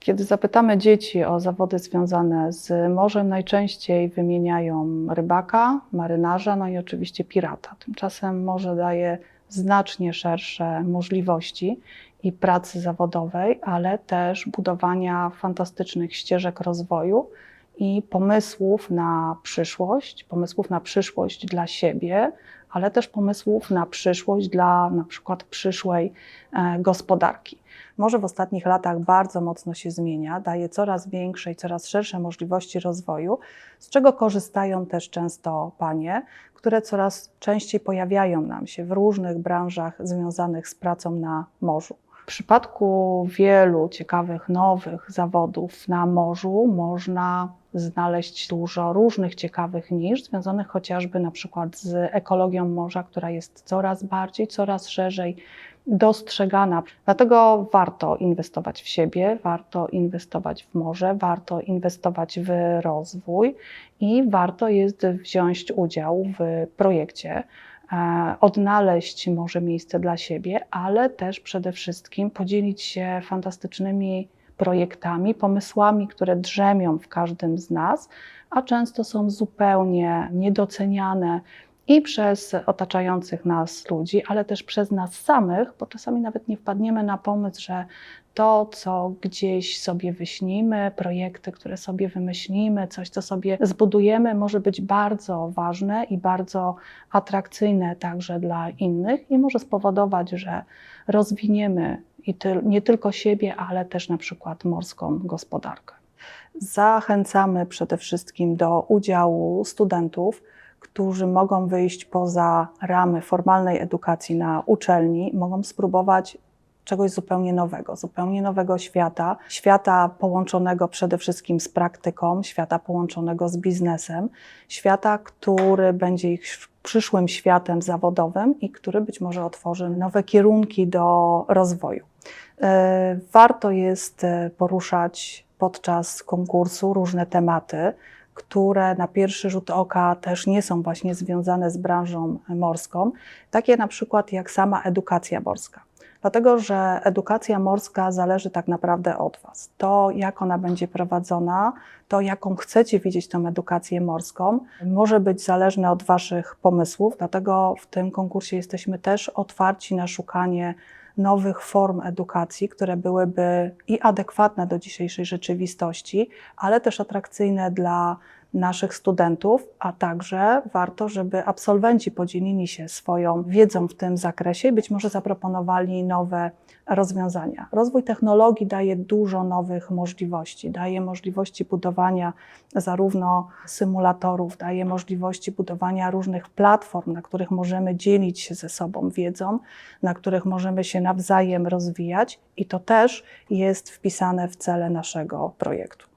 Kiedy zapytamy dzieci o zawody związane z morzem, najczęściej wymieniają rybaka, marynarza, no i oczywiście pirata. Tymczasem morze daje znacznie szersze możliwości i pracy zawodowej, ale też budowania fantastycznych ścieżek rozwoju i pomysłów na przyszłość, pomysłów na przyszłość dla siebie, ale też pomysłów na przyszłość dla na przykład przyszłej e, gospodarki. Morze w ostatnich latach bardzo mocno się zmienia, daje coraz większe i coraz szersze możliwości rozwoju, z czego korzystają też często panie, które coraz częściej pojawiają nam się w różnych branżach związanych z pracą na morzu. Przypadku wielu ciekawych nowych zawodów na morzu można znaleźć dużo różnych ciekawych nisz, związanych chociażby na przykład z ekologią morza, która jest coraz bardziej, coraz szerzej dostrzegana. Dlatego warto inwestować w siebie, warto inwestować w morze, warto inwestować w rozwój i warto jest wziąć udział w projekcie odnaleźć może miejsce dla siebie, ale też przede wszystkim podzielić się fantastycznymi projektami, pomysłami, które drzemią w każdym z nas, a często są zupełnie niedoceniane i przez otaczających nas ludzi, ale też przez nas samych, bo czasami nawet nie wpadniemy na pomysł, że to, co gdzieś sobie wyśnimy, projekty, które sobie wymyślimy, coś, co sobie zbudujemy, może być bardzo ważne i bardzo atrakcyjne także dla innych i może spowodować, że rozwiniemy nie tylko siebie, ale też na przykład morską gospodarkę. Zachęcamy przede wszystkim do udziału studentów, którzy mogą wyjść poza ramy formalnej edukacji na uczelni, mogą spróbować czegoś zupełnie nowego, zupełnie nowego świata, świata połączonego przede wszystkim z praktyką, świata połączonego z biznesem, świata, który będzie ich przyszłym światem zawodowym i który być może otworzy nowe kierunki do rozwoju. E, Warto jest e, poruszać podczas konkursu różne tematy, które na pierwszy rzut oka też nie są właśnie związane z branżą morską, takie na przykład jak sama edukacja morska. Dlatego, że edukacja morska zależy tak naprawdę od Was. To, jak ona będzie prowadzona, to, jaką chcecie widzieć tą edukację morską, może być zależne od Waszych pomysłów. Dlatego w tym konkursie jesteśmy też otwarci na szukanie nowych form edukacji, które byłyby i adekwatne do dzisiejszej rzeczywistości, ale też atrakcyjne dla naszych studentów, a także warto, żeby absolwenci podzielili się swoją wiedzą w tym zakresie i być może zaproponowali nowe rozwiązania. Rozwój technologii daje dużo nowych możliwości. Daje możliwości budowania zarówno symulatorów, daje możliwości budowania różnych platform, na których możemy dzielić się ze sobą wiedzą, na których możemy się nawzajem rozwijać i to też jest wpisane w cele naszego projektu.